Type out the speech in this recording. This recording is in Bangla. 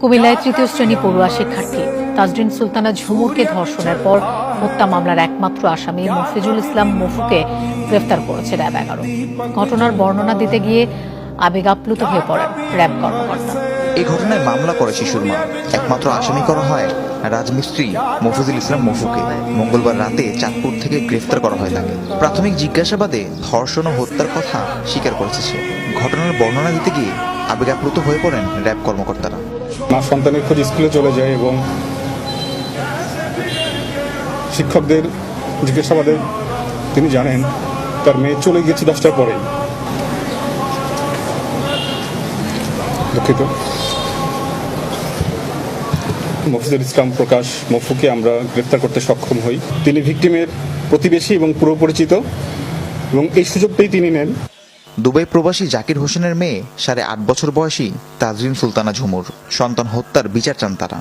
কুমিল্লায় তৃতীয় শ্রেণি পড়ুয়া শিক্ষার্থী তাজরিন সুলতানা ঝুমুরকে ধর্ষণের পর হত্যা মামলার একমাত্র আসামি মফিজুল ইসলাম মফুকে গ্রেফতার করেছে র্যাব এগারো। ঘটনার বর্ণনা দিতে গিয়ে আবেগ আপ্লুত হয়ে পড়েন র্যাব কর্মকর্তা। এই ঘটনায় মামলা করে শিশুর মা। একমাত্র আসামি করা হয় রাজমিস্ত্রি মফিজুল ইসলাম মফুকে। মঙ্গলবার রাতে চাঁদপুর থেকে গ্রেফতার করা হয় তাকে। প্রাথমিক জিজ্ঞাসাবাদে ধর্ষণ ও হত্যার কথা স্বীকার করেছে ঘটনার বর্ণনা দিতে গিয়ে আবেগাপ্লুত হয়ে পড়েন র্যাব কর্মকর্তারা। মা সন্তানের খোঁজ স্কুলে চলে যায় এবং শিক্ষকদের জিজ্ঞাসাবাদে তিনি জানেন, তার মেয়ে চলে গিয়েছে দশটার পরেই দুঃখিত। মফিজুল ইসলাম প্রকাশ মফুকে আমরা গ্রেপ্তার করতে সক্ষম হই। তিনি ভিকটিমের প্রতিবেশী এবং পুরো পরিচিত এবং এই সুযোগটাই তিনি নেন। দুবাই প্রবাসী জাকির হোসেনের মেয়ে, সাড়ে আট বছর বয়সী তাজরিন সুলতানা ঝুমুর। সন্তান হত্যার বিচার চান তারা।